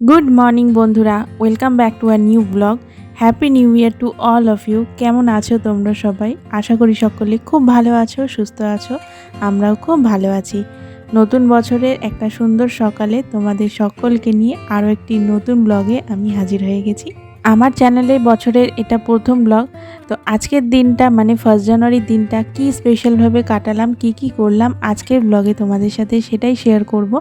Good morning বন্ধুরা। Welcome back to our new blog happy new year to all of you কেমন আছো তোমরা সবাই? আশা করি সকলে খুব ভালো আছো, সুস্থ আছো। আমরাও খুব ভালো আছি। নতুন বছরের একটা সুন্দর সকালে তোমাদের সকলকে নিয়ে আরও একটি নতুন ব্লগে আমি হাজির হয়ে গেছি। আমার চ্যানেলে বছরের এটা প্রথম ব্লগ তো আজকের দিনটা মানে ফার্স্ট জানুয়ারির দিনটা, কি স্পেশালভাবে কাটালাম, কি কি করলাম, আজকের ব্লগে তোমাদের সাথে সেটাই শেয়ার করব।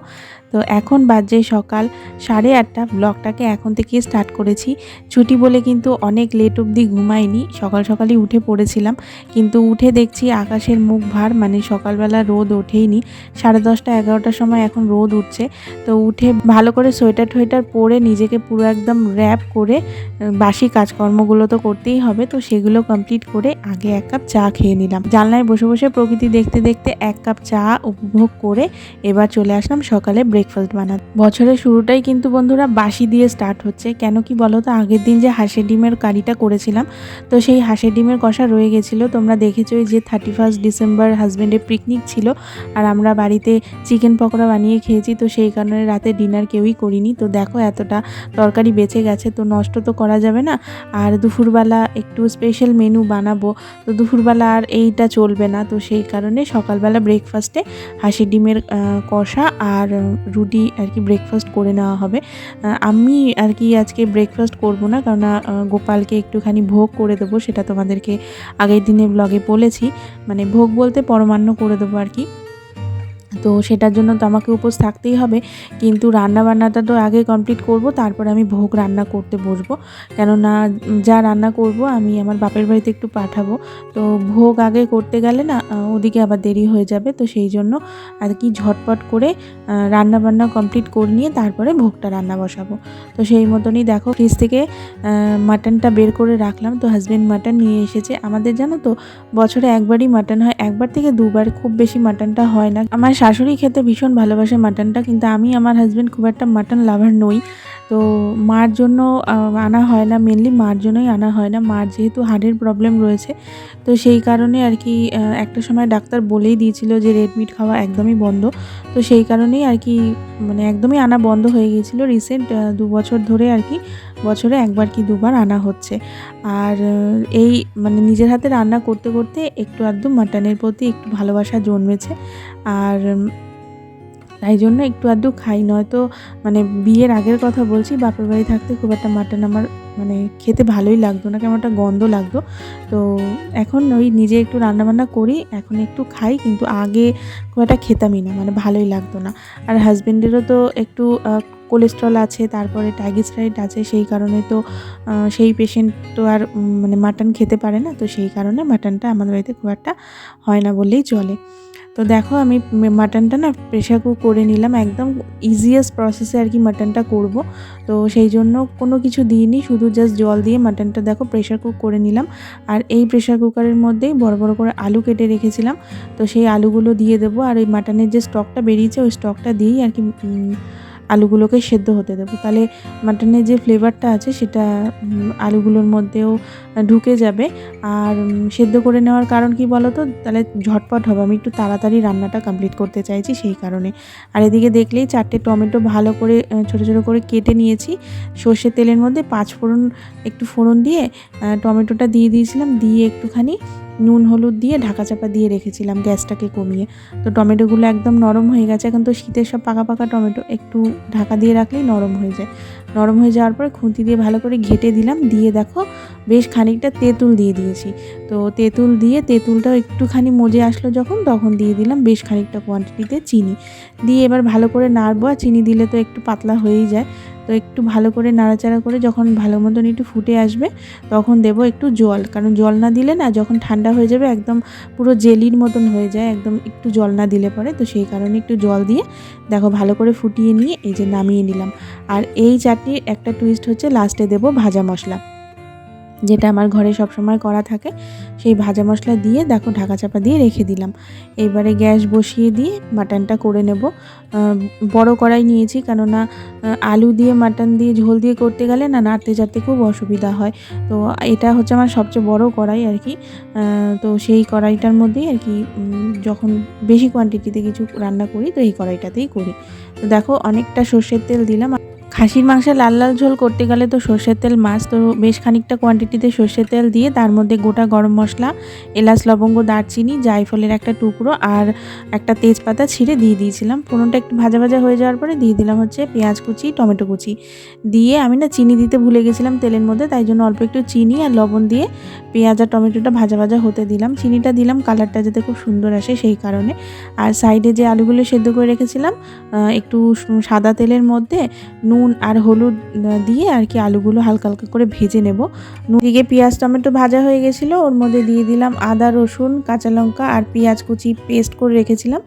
তো এখন বাজে সকাল সাড়ে আটটা। ব্লগটাকে এখন থেকে স্টার্ট করেছি। ছুটি বলে কিন্তু অনেক লেট অবধি ঘুমাইনি। সকাল সকালই উঠে পড়েছিলাম। কিন্তু উঠে দেখছি আকাশের মুখ ভার মানে সকালবেলা রোদ ওঠেইনি। সাড়ে দশটা, এগারোটার সময় এখন রোদ উঠছে। তো উঠে ভালো করে সোয়েটার টোয়েটার পরে নিজেকে পুরো একদম র্যাপ করে বাসি কাজকর্মগুলো তো করতেই হবে। তো সেগুলো কমপ্লিট করে আগে এক কাপ চা খেয়ে নিলাম। জানলায় বসে বসে প্রকৃতি দেখতে দেখতে এক কাপ চা উপভোগ করে এবার চলে আসলাম সকালে ব্রেকফাস্ট বানাতে। বছরের শুরুটাই কিন্তু বন্ধুরা বাসি দিয়ে স্টার্ট হচ্ছে। কেন কি বলো তো আগের দিন যে হাঁসের ডিমের কারিটা করেছিলাম, তো সেই হাঁসের ডিমের কষা রয়ে গেছিল। তোমরা দেখেছোই যে থার্টি ফার্স্ট ডিসেম্বর হাজব্যান্ডের পিকনিক ছিল, আর আমরা বাড়িতে চিকেন পকোড়া বানিয়ে খেয়েছি, তো সেই কারণে রাতে ডিনার কেউই করিনি। তো দেখো এতটা তরকারি বেঁচে গেছে, তো নষ্ট তো করা যাবে না। আর দুপুরবেলা একটু স্পেশাল মেনু বানাবো, তো দুপুরবেলা আর এইটা চলবে না। তো সেই কারণে সকালবেলা ব্রেকফাস্টে হাঁসের ডিমের কষা আর রুটি আর কি ব্রেকফাস্ট করে নেওয়া হবে। আমি আর কি আজকে ব্রেকফাস্ট করব না কারণ গোপালকে একটুখানি ভোগ করে দেবো, সেটা তোমাদেরকে আগের দিনের ব্লগে বলেছি। মানে ভোগ বলতে পরমান্ন করে দেবো আর কি। তো সেটার জন্য তো আমাকে উপোস থাকতেই হবে। কিন্তু রান্না বান্নাটা তো আগে কমপ্লিট করব, তারপর আমি ভোগ রান্না করতে বসবো। কেননা যা রান্না করব আমি আমার বাপের বাড়িতে একটু পাঠাবো। তো ভোগ আগে করতে গেলে না ওদিকে আবার দেরি হয়ে যাবে। তো সেই জন্য আর কি ঝটপট করে রান্না বান্না কমপ্লিট করে নিয়ে তারপরে ভোগটা রান্না বসাবো। তো সেই মতনই দেখো ফ্রিজ থেকে মাটনটা বের করে রাখলাম। তো হাজব্যান্ড মাটন নিয়ে এসেছে। আমাদের জানো তো, বছরে একবারই মাটন হয়। একবার থেকে দুবার খুব বেশি মাটনটা হয় না। আমার শাশুড়ি খেতে ভীষণ ভালোবাসে মাটনটা, কিন্তু আমি আমার হাজব্যান্ড খুব একটা মাটন লাভার নই। তো মার জন্য আনা হয় না মেনলি মার জন্যই আনা হয় না। মার যেহেতু হার্টের প্রবলেম রয়েছে, তো সেই কারণে আর কি একটা সময় ডাক্তার বলেই দিয়েছিল যে রেড মিট খাওয়া একদমই বন্ধ। তো সেই কারণেই আর কি মানে একদমই আনা বন্ধ হয়ে গিয়েছিল রিসেন্ট দু বছর ধরে আর কি। বছরে একবার কি দুবার আনা হচ্ছে। আর এই মানে নিজের হাতে রান্না করতে করতে একটু আধটু মাটনের প্রতি একটু ভালোবাসা জন্মেছে। আর তাই জন্য একটু আধটু খাই, নয়তো মানে বিয়ের আগের কথা বলছি, বাপের বাড়ি থাকতে খুব একটা মাটন আমার মানে খেতে ভালোই লাগতো না, কেমন একটা গন্ধ লাগতো। তো এখন ওই নিজে একটু রান্নাবান্না করি, এখন একটু খাই, কিন্তু আগে খুব একটা খেতামই না মানে ভালোই লাগতো না। আর হাজব্যান্ডেরও তো একটু কোলেস্ট্রল আছে, তারপরে টাইগ্লিসারাইড আছে, সেই কারণে তো সেই পেশেন্ট তো আর মানে মাটন খেতে পারে না, তো সেই কারণে মাটনটা আমাদের বাড়িতে খুব একটা হয় না বললেই চলে। তো দেখো আমি মাটনটা না প্রেশার কুক করে নিলাম, একদম ইজিয়েস্ট প্রসেসে আর কি মাটনটা করব। তো সেই জন্য কোনো কিছু দিইনি, শুধু জাস্ট জল দিয়ে মাটনটা দেখো প্রেশার কুক করে নিলাম। আর এই প্রেশার কুকারের মধ্যেই বড় বড় করে আলু কেটে রেখেছিলাম। তো সেই আলুগুলো দিয়ে দেবো। আর ওই মাটনের যে স্টকটা বেরিয়েছে, ওই স্টকটা দিয়েই আর কি আলুগুলোকে সেদ্ধ হতে দেবো। তাহলে মাটনের যে ফ্লেভারটা আছে সেটা আলুগুলোর মধ্যেও ঢুকে যাবে। আর সেদ্ধ করে নেওয়ার কারণ কি বলো তো তাহলে ঝটপট হবে। আমি একটু তাড়াতাড়ি রান্নাটা কমপ্লিট করতে চাইছি সেই কারণে। আর এদিকে দেখলেই চারটে টমেটো ভালো করে ছোটো ছোটো করে কেটে নিয়েছি। সর্ষের তেলের মধ্যে পাঁচ ফোড়ন, একটু ফোড়ন দিয়ে টমেটোটা দিয়ে দিয়েছিলাম। দিয়ে একটুখানি নুন, হলুদ দিয়ে ঢাকা চাপা দিয়ে রেখেছিলাম গ্যাসটাকে কমিয়ে। তো টমেটোগুলো একদম নরম হয়ে গেছে। এখন তো শীতের সব পাকা পাকা টমেটো একটু ঢাকা দিয়ে রাখলেই নরম হয়ে যায়। নরম হয়ে যাওয়ার পরে খুন্তি দিয়ে ভালো করে ঘেটে দিলাম। দিয়ে দেখো বেশ খানিকটা তেঁতুল দিয়ে দিয়েছি। তো তেঁতুল দিয়ে তেঁতুলটাও একটুখানি মজে আসলো যখন, তখন দিয়ে দিলাম বেশ খানিকটা কোয়ান্টিটিতে চিনি। দিয়ে এবার ভালো করে নাড়বো। আর চিনি দিলে তো একটু পাতলা হয়েই যায়। তো একটু ভালো করে নাড়াচাড়া করে যখন ভালো মতন একটু ফুটে আসবে, তখন দেব একটু জল। কারণ জল না দিলে না যখন ঠান্ডা হয়ে যাবে একদম পুরো জেলির মতন হয়ে যায়, একদম একটু জল না দিলে পরে। তো সেই কারণে একটু জল দিয়ে দেখো ভালো করে ফুটিয়ে নিয়ে এই যে নামিয়ে নিলাম। আর এই চাটনির একটা টুইস্ট হচ্ছে লাস্টে দেব ভাজা মশলা। যেটা আমার ঘরে সবসময় করা থাকে, সেই ভাজা মশলা দিয়ে দেখো ঢাকা চাপা দিয়ে রেখে দিলাম। এবারে গ্যাস বসিয়ে দিয়ে মাটনটা করে নেব। বড় কড়াই নিয়েছি কেননা আলু দিয়ে, মাটন দিয়ে, ঝোল দিয়ে করতে গেলে না নাড়তে চাড়তে খুব অসুবিধা হয়। তো এটা হচ্ছে আমার সবচেয়ে বড় কড়াই আর কি। তো সেই কড়াইটার মধ্যেই আর কি যখন বেশি কোয়ান্টিটিতে কিছু রান্না করি, তো এই কড়াইটাতেই করি। তো দেখো অনেকটা সর্ষের তেল দিলাম। খাসির মাংসে লাল লাল ঝোল করতে গেলে তো সর্ষের তেল মাছ, তো বেশ খানিকটা কোয়ান্টিটিতে সর্ষের তেল দিয়ে তার মধ্যে গোটা গরম মশলা, এলাচ, লবঙ্গ, দারচিনি, জায়ফলের একটা টুকরো আর একটা তেজপাতা ছিঁড়ে দিয়ে দিয়েছিলাম। ফোড়নটা একটু ভাজা ভাজা হয়ে যাওয়ার পরে দিয়ে দিলাম হচ্ছে পেঁয়াজ কুচি, টমেটো কুচি। দিয়ে আমি না চিনি দিতে ভুলে গেছিলাম তেলের মধ্যে, তাই জন্য অল্প একটু চিনি আর লবণ দিয়ে পেঁয়াজ আর টমেটোটা ভাজা ভাজা হতে দিলাম। চিনিটা দিলাম, কালারটা যাতে খুব সুন্দর আসে সেই কারণে। আর সাইডে যে আলুগুলো সেদ্ধ করে রেখেছিলাম একটু সাদা তেলের মধ্যে নুন আর হলুদ দিয়ে আর কি আলুগুলো হালকা হালকা করে ভেজে নেব। নুন দিকে পেঁয়াজ, টমেটো ভাজা হয়ে গেছিল, ওর মধ্যে দিয়ে দিলাম আদা, রসুন, কাঁচা লঙ্কা আর পেঁয়াজ কুচি পেস্ট করে রেখেছিলাম।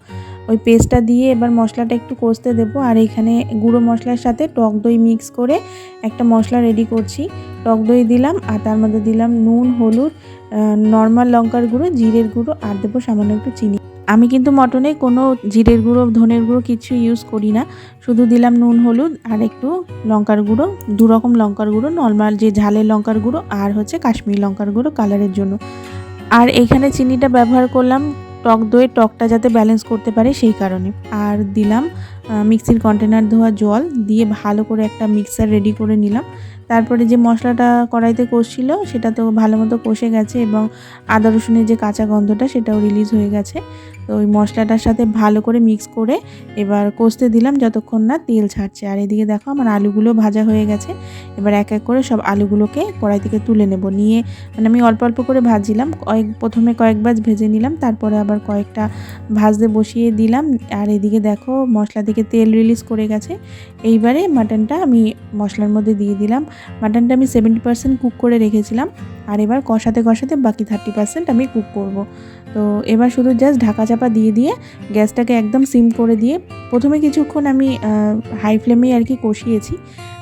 ওই পেস্টটা দিয়ে এবার মশলাটা একটু কষতে দেবো আর এখানে গুঁড়ো মশলার সাথে টক দই মিক্স করে একটা মশলা রেডি করছি। টক দই দিলাম আর তার মধ্যে দিলাম নুন, হলুদ নর্মাল লঙ্কার গুঁড়ো, জিরের গুঁড়ো আর দেবো সামান্য একটু চিনি। আমি কিন্তু মটনে কোনো জিরের গুঁড়ো, ধনের গুঁড়ো কিছু ইউজ করি না। শুধু দিলাম নুন, হলুদ আর একটু লঙ্কার গুঁড়ো, দু রকম লঙ্কার গুঁড়ো নর্মাল যে ঝালের লঙ্কার গুঁড়ো আর হচ্ছে কাশ্মীর লঙ্কার গুঁড়ো কালারের জন্য। আর এখানে চিনিটা ব্যবহার করলাম টক দইয়ের টকটা যাতে ব্যালেন্স করতে পারে সেই কারণে। আর দিলাম মিক্সির কন্টেনার ধোয়া জল দিয়ে ভালো করে একটা মিক্সার রেডি করে নিলাম। তারপরে যে মশলাটা কড়াইতে কষছিল সেটা তো ভালো মতো কষে গেছে এবং আদা রসুনের যে কাঁচা গন্ধটা, সেটাও রিলিজ হয়ে গেছে। তো ওই মশলাটার সাথে ভালো করে মিক্স করে এবার কষতে দিলাম যতক্ষণ না তেল ছাড়ছে। আর এদিকে দেখো আমার আলুগুলো ভাজা হয়ে গেছে। এবার এক এক করে সব আলুগুলোকে কড়াই থেকে তুলে নেব। নিয়ে মানে আমি অল্প অল্প করে ভাজছিলাম, কয়েক প্রথমে কয়েক ভাজ ভেজে নিলাম, তারপরে আবার কয়েকটা ভাজতে বসিয়ে দিলাম। আর এদিকে দেখো মশলা থেকে তেল রিলিজ করে গেছে। এইবারে মাটনটা আমি মশলার মধ্যে দিয়ে দিলাম। মাটনটা আমি সেভেন্টি পার্সেন্ট কুক করে রেখেছিলাম। আর এবার কষাতে কষাতে বাকি থার্টি পার্সেন্ট আমি কুক করব। তো এবার শুধু জাস্ট ঢাকা চাপা দিয়ে দিয়ে গ্যাসটাকে একদম সিম করে দিয়ে প্রথমে কিছুক্ষণ আমি হাই ফ্লেমেই আর কি কষিয়েছি।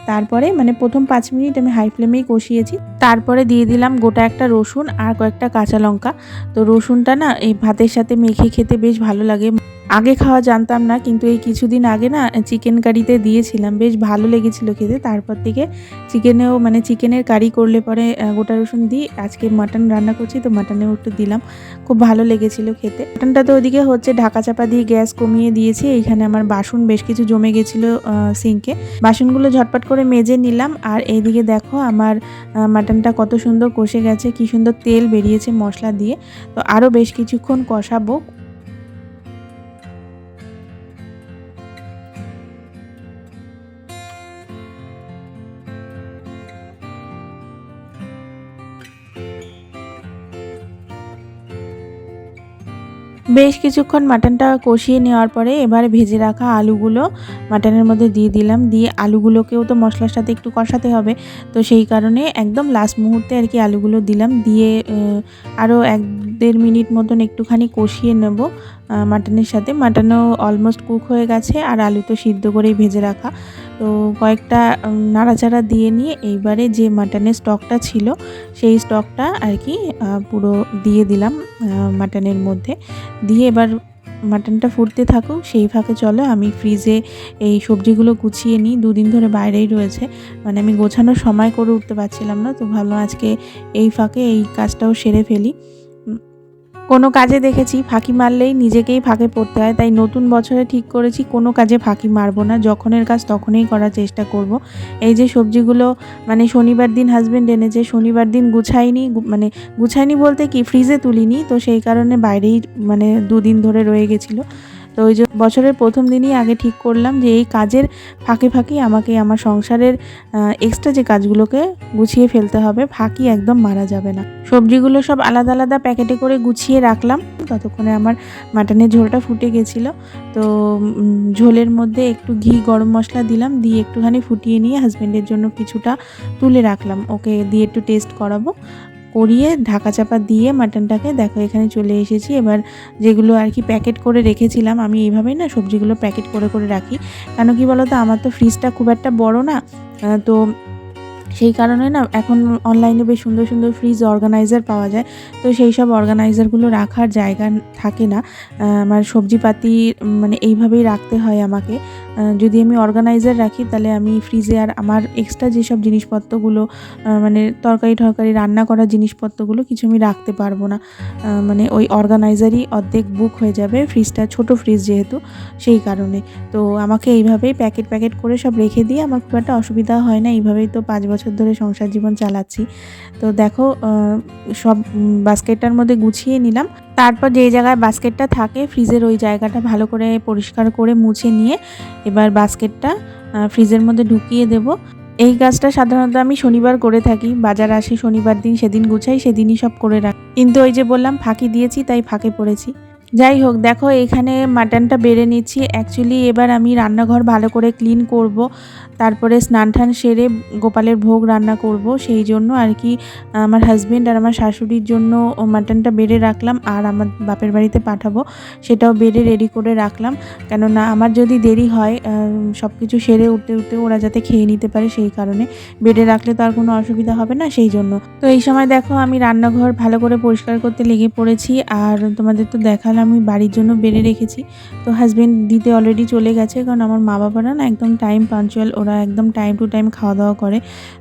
তারপরে মানে প্রথম পাঁচ মিনিট আমি হাই ফ্লেমেই কষিয়েছি। তারপরে দিয়ে দিলাম গোটা একটা রসুন আর কয়েকটা কাঁচা লঙ্কা। তো রসুনটা না এই ভাতের সাথে মেখে খেতে বেশ ভালো লাগে। আগে খাওয়া জানতাম না, কিন্তু এই কিছুদিন আগে না চিকেন কারিতে দিয়েছিলাম। বেশ ভালো লেগেছিল খেতে। তারপর থেকে চিকেনেও মানে চিকেনের কারি করলে পরে গোটা রসুন দিই আজকে মাটন রান্না করছি, তো মাটনেও একটু দিলাম। খুব ভালো লেগেছিল খেতে। মাটনটা তো ওদিকে হচ্ছে ঢাকা চাপা দিয়ে গ্যাস কমিয়ে দিয়েছি। এইখানে আমার বাসন বেশ কিছু জমে গেছিল সিঙ্কে বাসনগুলো ঝটপট করে মেজে নিলাম। আর এইদিকে দেখো আমার মাটনটা কত সুন্দর কষে গেছে, কি সুন্দর তেল বেরিয়েছে মশলা দিয়ে। তো আরও বেশ কিছুক্ষণ কষাবো। বেশ কিছুক্ষণ মাটনটা কষিয়ে নেওয়ার পরে এবারে ভেজে রাখা আলুগুলো মাটনের মধ্যে দিয়ে দিলাম। দিয়ে আলুগুলোকেও তো মশলার সাথে একটু কষাতে হবে। তো সেই কারণে একদম লাস্ট মুহূর্তে আর কি আলুগুলো দিলাম। দিয়ে আরও এক দেড় মিনিট মতন একটুখানি কষিয়ে নেব মাটনের সাথে। মাটনও অলমোস্ট কুক হয়ে গেছে আর আলু তো সিদ্ধ করেই ভেজে রাখা। তো কয়েকটা নাড়াচাড়া দিয়ে নিয়ে এইবারে যে মাটনের স্টকটা ছিল, সেই স্টকটা আর কি পুরো দিয়ে দিলাম মাটনের মধ্যে। দিয়ে এবার মাটনটা ফুটতে থাকুক, সেই ফাঁকে চলো, আমি ফ্রিজে এই সবজিগুলো গুছিয়ে নিই। দুদিন ধরে বাইরেই রয়েছে। মানে আমি গোছানোর সময় করে উঠতে পারছিলাম না, তো ভালো আজকে এই ফাঁকে এই কাজটাও সেরে ফেলি। কোনো কাজে দেখেছি, ফাঁকি মারলেই নিজেকেই ফাঁকে পড়তে হয়। তাই নতুন বছরে ঠিক করেছি, কোনো কাজে ফাঁকি মারবো না। যখনের কাজ তখনই করার চেষ্টা করব। এই যে সবজিগুলো মানে শনিবার দিন হাজব্যান্ড এনেছে, শনিবার দিন গুছাইনি মানে গুছাইনি বলতে কি ফ্রিজে তুলিনি, তো সেই কারণে বাইরেই মানে দুদিন ধরে রয়ে গেছিল। তো ওই বছরের প্রথম দিনই আগে ঠিক করলাম যে এই কাজের ফাঁকে ফাঁকে আমাকে আমার সংসারের এক্সট্রা যে কাজগুলোকে গুছিয়ে ফেলতে হবে, ফাঁকি একদম মারা যাবে না। সবজিগুলো সব আলাদা আলাদা প্যাকেটে করে গুছিয়ে রাখলাম। ততক্ষণে আমার মাটনের ঝোলটা ফুটে গেছিল। তো ঝোলের মধ্যে একটু ঘি, গরম মশলা দিলাম, দিয়ে একটুখানি ফুটিয়ে নিয়ে হাজব্যান্ডের জন্য কিছুটা তুলে রাখলাম। ওকে দিয়ে একটু টেস্ট করাবো। করিয়ে ঢাকা চাপা দিয়ে মাটনটাকে দেখো, এখানে চলে এসেছি। এবার যেগুলো আর কি প্যাকেট করে রেখেছিলাম, আমি এইভাবেই না সবজিগুলো প্যাকেট করে করে রাখি। কেন কি বলো তো আমার তো ফ্রিজটা খুব একটা বড় না তো সেই কারণে না এখন অনলাইনে বেশ সুন্দর সুন্দর ফ্রিজ অর্গানাইজার পাওয়া যায়। তো সেই সব অর্গানাইজারগুলো রাখার জায়গা থাকে না আমার সবজিপাতি মানে এইভাবেই রাখতে হয় আমাকে। যদি আমি অর্গানাইজার রাখি, তাহলে আমি ফ্রিজে আর আমার এক্সট্রা যেসব জিনিসপত্রগুলো মানে তরকারি টরকারি রান্না করার জিনিসপত্রগুলো কিছু আমি রাখতে পারব না। মানে ওই অর্গানাইজারই অর্ধেক বুক হয়ে যাবে ফ্রিজটা ছোট ফ্রিজ যেহেতু, সেই কারণে। তো আমাকে এইভাবেই প্যাকেট প্যাকেট করে সব রেখে দিয়ে আমার খুব একটা অসুবিধা হয় না, এইভাবেই তো পাঁচ বছর ধরে সংসার জীবন চালাচ্ছি। তো দেখো সব বাস্কেটটার মধ্যে গুছিয়ে নিলাম। তারপর যে জায়গায় বাস্কেটটা থাকে, ফ্রিজের ওই জায়গাটা ভালো করে পরিষ্কার করে মুছে নিয়ে এবার বাস্কেটটা ফ্রিজের মধ্যে ঢুকিয়ে দেব। এই কাজটা সাধারণত আমি শনিবার করে থাকি, বাজার আসি শনিবার দিন, সেদিন গুছাই, সেদিনই সব করে রাখি। কিন্তু ওই যে বললাম, ফাঁকি দিয়েছি, তাই ফাঁকে পড়েছি। যাই হোক দেখো এখানে মাটনটা বেড়ে নিচ্ছি। অ্যাকচুয়ালি এবার আমি রান্নাঘর ভালো করে ক্লিন করব। তারপরে স্নান টান সেরে গোপালের ভোগ রান্না করব। সেই জন্য আর কি, আমার হাজব্যান্ড আর আমার শাশুড়ির জন্য মাটনটা বেড়ে রাখলাম আর আমার বাপের বাড়িতে পাঠাবো। সেটাও বেড়ে রেডি করে রাখলাম। কেননা আমার যদি দেরি হয় সব কিছু সেরে উঠতে উঠতে ওরা যাতে খেয়ে নিতে পারে সেই কারণে বেড়ে রাখলে তো আর কোনো অসুবিধা হবে না সেই জন্য। তো এই সময় দেখো আমি রান্নাঘর ভালো করে পরিষ্কার করতে লেগে পড়েছি। আর তোমাদের তো দেখালাম আমি বাড়ির জন্য বেড়ে রেখেছি। তো হাজব্যান্ড দিতে অলরেডি চলে গেছে, কারণ আমার মা বাবারা না একদম টাইম পাঞ্চুয়াল ওরা একদম টাইম টু টাইম খাওয়া দাওয়া করে।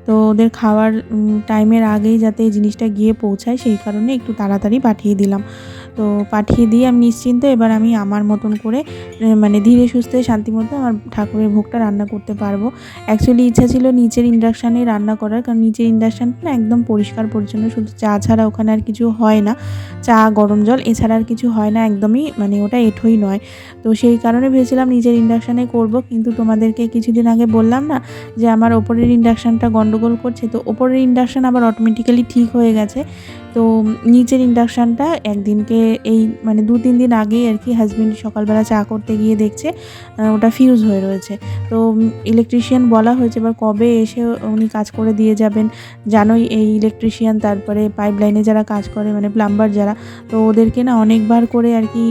তো ওদের খাওয়ার টাইমের আগেই যাতে এই জিনিসটা গিয়ে পৌঁছায়, সেই কারণে একটু তাড়াতাড়ি পাঠিয়ে দিলাম। তো পাঠিয়ে দিয়ে আমি নিশ্চিন্ত, এবার আমি আমার মতন করে মানে ধীরে সুস্থে, শান্তি মতো আমার ঠাকুরের ভোগটা রান্না করতে পারব। অ্যাকচুয়ালি ইচ্ছা ছিল নিচের ইন্ডাকশানে রান্না করার, কারণ নিচের ইন্ডাকশানটা না একদম পরিষ্কার, পরিচ্ছন্ন, শুধু চা ছাড়া ওখানে আর কিছু হয় না। চা, গরম জল এছাড়া আর কিছু হয় না, একদমই মানে ওটা এঠোই নয়। তো সেই কারণে ভেবেছিলাম নিজের ইন্ডাকশানে করব, কিন্তু তোমাদেরকে কিছুদিন আগে বললাম না যে আমার ওপরের ইন্ডাকশানটা গন্ডগোল করছে, তো ওপরের ইন্ডাকশান আবার অটোমেটিক্যালি ঠিক হয়ে গেছে। তো নিচের ইন্ডাকশানটা একদিনকে এই মানে দু তিন দিন আগেই আর কি হাজব্যান্ড সকালবেলা চা করতে গিয়ে দেখছে ওটা ফিউজ হয়ে রয়েছে। তো ইলেকট্রিশিয়ান বলা হয়েছে এবার কবে এসে উনি কাজ করে দিয়ে যাবেন, জানোই এই ইলেকট্রিশিয়ান তারপরে পাইপ লাইনে যারা কাজ করে মানে প্লাম্বার যারা, তো ওদেরকে না অনেকবার করে আর কি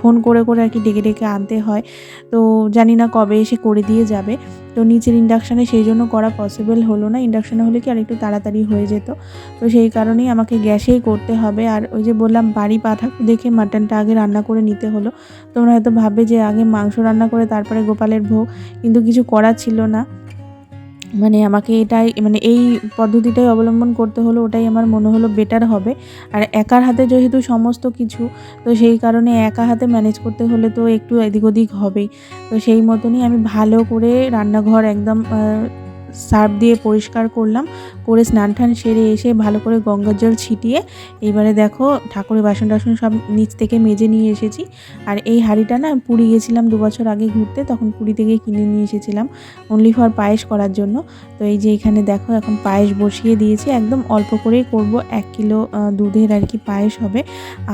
ফোন করে করে আর কি ডেকে ডেকে আনতে হয়। তো জানি না কবে এসে করে দিয়ে যাবে। তো নিচের ইন্ডাকশানে সেই জন্য করা পসিবল হলো না। ইন্ডাকশানে হলে কি আর একটু তাড়াতাড়ি হয়ে যেত। তো সেই কারণেই আমাকে গ্যাসেই করতে হবে। আর ওই যে বললাম, বাড়ি পাঠা দেখে মাটনটা আগে রান্না করে নিতে হলো। তোমরা হয়তো ভাবে যে আগে মাংস রান্না করে তারপরে গোপালের ভোগ, কিন্তু কিছু করার ছিল না। মানে আমাকে এটাই মানে এই পদ্ধতিটাই অবলম্বন করতে হলো, ওটাই আমার মনে হলো বেটার হবে। আর একার হাতে যেহেতু সমস্ত কিছু, তো সেই কারণে একা হাতে ম্যানেজ করতে হলে তো একটু এদিক ওদিক হবেই। তো সেই মতনই আমি ভালো করে রান্নাঘর একদম সার্ফ দিয়ে পরিষ্কার করলাম, করে স্নান টান সেরে এসে ভালো করে গঙ্গার জল ছিটিয়ে, এবারে দেখো ঠাকুরের বাসন টাসন সব নিচ থেকে মেজে নিয়ে এসেছি। আর এই হাঁড়িটা না পুরী গেছিলাম দু বছর আগে ঘুরতে, তখন পুরী থেকে কিনে নিয়ে এসেছিলাম অনলি ফর পায়েস করার জন্য। তো এই যে এখানে দেখো এখন পায়েস বসিয়ে দিয়েছি, একদম অল্প করেই করব, এক কিলো দুধের আর কি পায়েস হবে।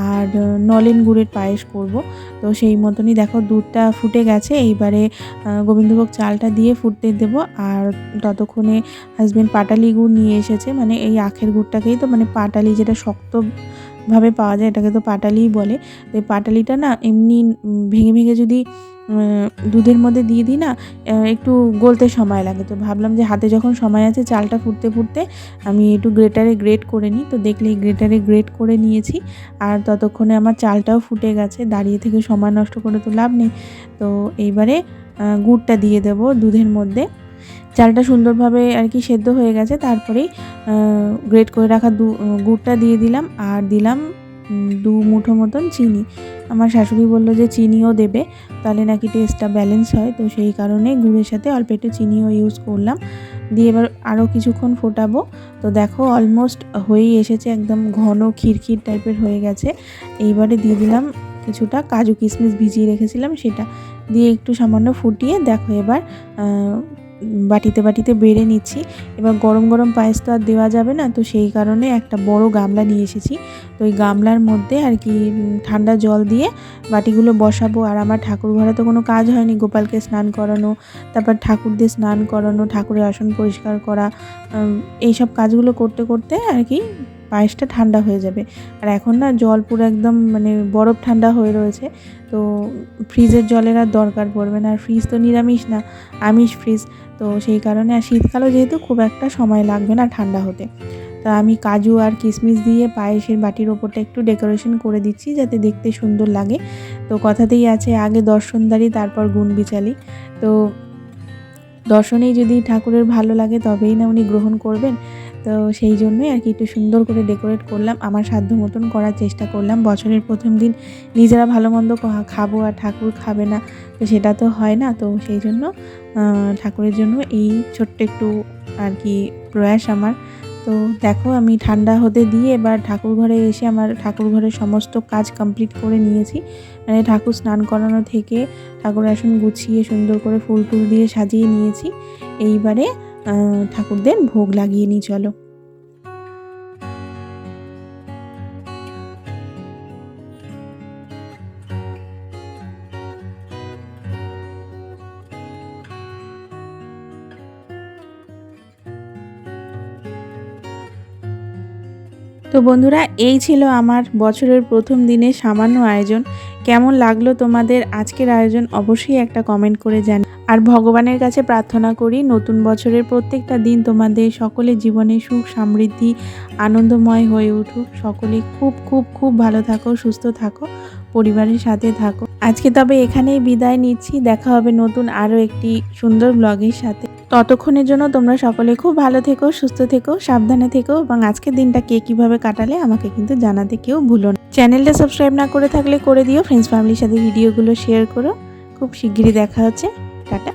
আর নলেন গুড়ের পায়েস করব। তো সেই মতনই দেখো দুধটা ফুটে গেছে, এইবারে গোবিন্দভোগ চালটা দিয়ে ফুটতে দেবো, আর ততক্ষণে হাজবেন্ড পাটালি গুড় নিয়ে এসেছে। মানে এই আখের গুড়টাকেই তো মানে পাটালি যেটা শক্ত ভাবে পাওয়া যায়, এটাকে তো পাটালিই বলে। তো এই পাটালিটা না এমনি ভেঙে ভেঙে যদি দুধের মধ্যে দিয়ে দিই না একটু গলতে সময় লাগে। তো ভাবলাম যে হাতে যখন সময় আছে চালটা ফুটতে ফুটতে আমি একটু গ্রেটারে গ্রেট করে নিই। তো দেখলে গ্রেটারে গ্রেট করে নিয়েছি আর ততক্ষণে আমার চালটাও ফুটে গেছে। দাঁড়িয়ে থেকে সময় নষ্ট করে তো লাভ নেই। তো এইবারে গুড়টা দিয়ে দেব দুধের মধ্যে। চালটা সুন্দরভাবে আর কি সেদ্ধ হয়ে গেছে, তারপরেই গ্রেট করে রাখা দু, গুড়টা দিয়ে দিলাম আর দিলাম দু মুঠো মতন চিনি। আমার শাশুড়ি বলল যে চিনিও দেবে, তাহলে নাকি টেস্টটা ব্যালেন্স হয়, তো সেই কারণে গুড়ের সাথে অল্প একটু চিনিও ইউজ করলাম। দিয়ে এবার আরও কিছুক্ষণ ফোটাবো। তো দেখো অলমোস্ট হয়েই এসেছে, একদম ঘন খিরখির টাইপের হয়ে গেছে। এইবারে দিয়ে দিলাম কিছুটা কাজু কিশমিশ ভিজিয়ে রেখেছিলাম সেটা। দিয়ে একটু সামান্য ফুটিয়ে দেখো এবার বাটিতে বাটিতে বেড়ে নিচ্ছি। এবার গরম গরম পায়েস তো আর দেওয়া যাবে না, তো সেই কারণে একটা বড় গামলা নিয়ে এসেছি। তো ওই গামলার মধ্যে আর কি ঠান্ডা জল দিয়ে বাটিগুলো বসাবো। আর আমার ঠাকুর ঘরে তো কোনো কাজ হয়নি, গোপালকে স্নান করানো, তারপর ঠাকুরদের স্নান করানো, ঠাকুরের আসন পরিষ্কার করা এইসব কাজগুলো করতে করতে আর কি পায়েসটা ঠান্ডা হয়ে যাবে। আর এখন না জল পুরো একদম মানে বরফ ঠান্ডা হয়ে রয়েছে। তো ফ্রিজের জলের আর দরকার পড়বে না। আর ফ্রিজ তো নিরামিষ না, আমিষ ফ্রিজ। তো সেই কারণে আর শীতকালও যেহেতু খুব একটা সময় লাগবে না ঠান্ডা হতে। তা আমি কাজু আর কিশমিশ দিয়ে পায়েসের বাটির ওপরটা একটু ডেকোরেশন করে দিচ্ছি যাতে দেখতে সুন্দর লাগে। তো কথাতেই আছে, আগে দর্শনদারি, তারপর গুণ বিচালি। তো দর্শনেই যদি ঠাকুরের ভালো লাগে তবেই না উনি গ্রহণ করবেন। তো সেই জন্যই আর কি একটু সুন্দর করে ডেকোরেট করলাম। আমার সাধ্য মতন করার চেষ্টা করলাম। বছরের প্রথম দিন নিজেরা ভালো মন্দ খাব আর ঠাকুর খাবে না, তো সেটা তো হয় না। তো সেই জন্য ঠাকুরের জন্য এই ছোট্ট একটু আর কি প্রয়াস আমার। তো দেখো আমি ঠান্ডা হতে দিয়ে এবার ঠাকুর ঘরে এসে আমার ঠাকুর ঘরের সমস্ত কাজ কমপ্লিট করে নিয়েছি। মানে ঠাকুর স্নান করানো থেকে ঠাকুর আসন গুছিয়ে সুন্দর করে ফুল টুল দিয়ে সাজিয়ে নিয়েছি। এইবারে ঠাকুরদের ভোগ লাগিয়ে নিই চলো। তো বন্ধুরা, এই ছিল আমার বছরের প্রথম দিনে সামান্য আয়োজন। কেমন লাগল তোমাদের আজকের আয়োজন অবশ্যই একটা কমেন্ট করে জান আর ভগবানের কাছে প্রার্থনা করি, নতুন বছরের প্রত্যেকটা দিন তোমাদের সকলের জীবনে সুখ, সমৃদ্ধি, আনন্দময় হয়ে উঠুক। সকলে খুব খুব খুব ভালো থাকো, সুস্থ থাকো, পরিবারের সাথে থাকো। আজকে তবে এখানেই বিদায় নিচ্ছি। দেখা হবে নতুন আরও একটি সুন্দর ব্লগের সাথে। ততক্ষণের জন্য তোমরা সকলে খুব ভালো থেকো, সুস্থ থেকো, সাবধানে থেকো এবং আজকের দিনটা কে কীভাবে কাটালে আমাকে কিন্তু জানাতে কেউ ভুলো না। চ্যানেলটা সাবস্ক্রাইব না করে থাকলে করে দিও। ফ্রেন্ডস ফ্যামিলির সাথে ভিডিওগুলো শেয়ার করো। খুব শিগগিরই দেখা হচ্ছে। 嘎嘎